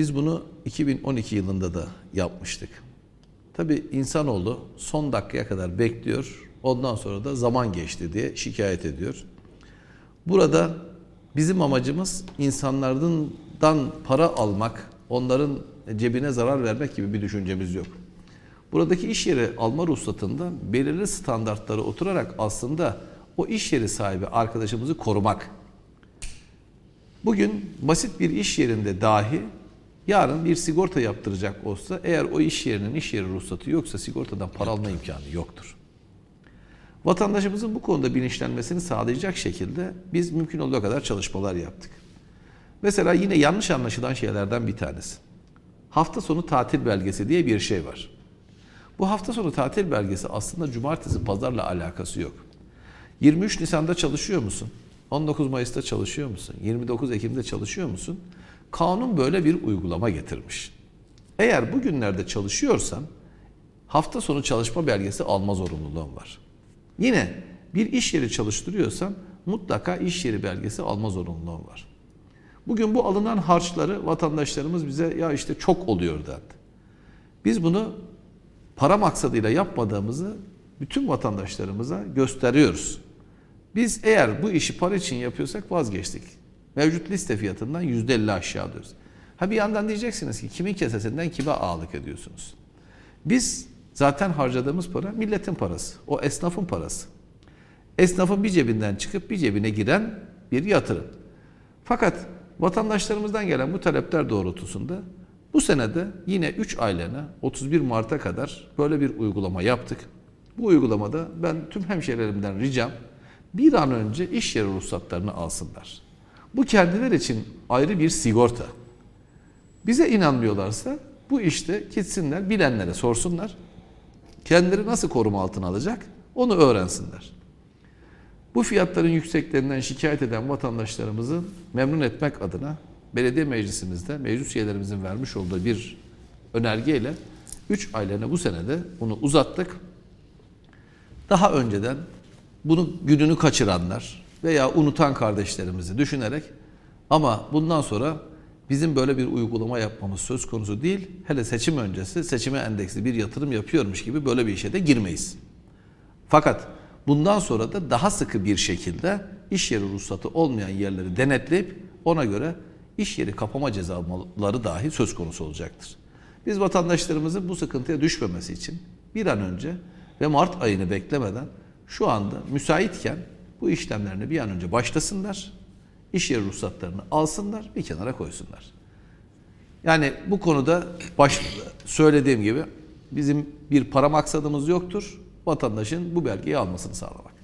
biz bunu 2012 yılında da yapmıştık. Tabii insanoğlu son dakikaya kadar bekliyor. Ondan sonra da zaman geçti diye şikayet ediyor. Burada bizim amacımız insanlardan para almak, onların cebine zarar vermek gibi bir düşüncemiz yok. Buradaki iş yeri alma ruhsatında belirli standartlara oturarak aslında o iş yeri sahibi arkadaşımızı korumak. Bugün basit bir iş yerinde dahi yarın bir sigorta yaptıracak olsa eğer o iş yerinin iş yeri ruhsatı yoksa sigortadan para alma imkanı yoktur. Vatandaşımızın bu konuda bilinçlenmesini sağlayacak şekilde biz mümkün olduğu kadar çalışmalar yaptık. Mesela yine yanlış anlaşılan şeylerden bir tanesi. Hafta sonu tatil belgesi diye bir şey var. Bu hafta sonu tatil belgesi aslında cumartesi pazarla alakası yok. 23 Nisan'da çalışıyor musun? 19 Mayıs'ta çalışıyor musun? 29 Ekim'de çalışıyor musun? Kanun böyle bir uygulama getirmiş. Eğer bu günlerde çalışıyorsan hafta sonu çalışma belgesi alma zorunluluğun var. Yine bir iş yeri çalıştırıyorsan mutlaka iş yeri belgesi alma zorunluluğun var. Bugün bu alınan harçları vatandaşlarımız bize ya işte çok oluyor dendi. Biz bunu para maksadıyla yapmadığımızı bütün vatandaşlarımıza gösteriyoruz. Biz eğer bu işi para için yapıyorsak vazgeçtik. Mevcut liste fiyatından %50 aşağı diyoruz. Ha bir yandan diyeceksiniz ki kimin kesesinden kime ağalık ediyorsunuz? Biz zaten harcadığımız para milletin parası. O esnafın parası. Esnafın bir cebinden çıkıp bir cebine giren bir yatırım. Fakat vatandaşlarımızdan gelen bu talepler doğrultusunda bu senede yine 3 aylığına 31 Mart'a kadar böyle bir uygulama yaptık. Bu uygulamada ben tüm hemşehrilerimden ricam bir an önce iş yeri ruhsatlarını alsınlar. Bu kendileri için ayrı bir sigorta. Bize inanmıyorlarsa bu işte gitsinler bilenlere sorsunlar. Kendileri nasıl koruma altına alacak onu öğrensinler. Bu fiyatların yükseklerinden şikayet eden vatandaşlarımızı memnun etmek adına belediye meclisimizde meclis üyelerimizin vermiş olduğu bir önergeyle 3 aylığına bu senede bunu uzattık. Daha önceden bunu gününü kaçıranlar veya unutan kardeşlerimizi düşünerek ama bundan sonra bizim böyle bir uygulama yapmamız söz konusu değil. Hele seçim öncesi seçime endeksli bir yatırım yapıyormuş gibi böyle bir işe de girmeyiz. Fakat bundan sonra da daha sıkı bir şekilde iş yeri ruhsatı olmayan yerleri denetleyip ona göre iş yeri kapama cezaları dahi söz konusu olacaktır. Biz vatandaşlarımızın bu sıkıntıya düşmemesi için bir an önce ve Mart ayını beklemeden şu anda müsaitken bu işlemlerini bir an önce başlasınlar. iş yeri ruhsatlarını alsınlar, bir kenara koysunlar. Yani bu konuda baş, söylediğim gibi bizim bir para maksadımız yoktur. Vatandaşın bu belgeyi almasını sağlamak.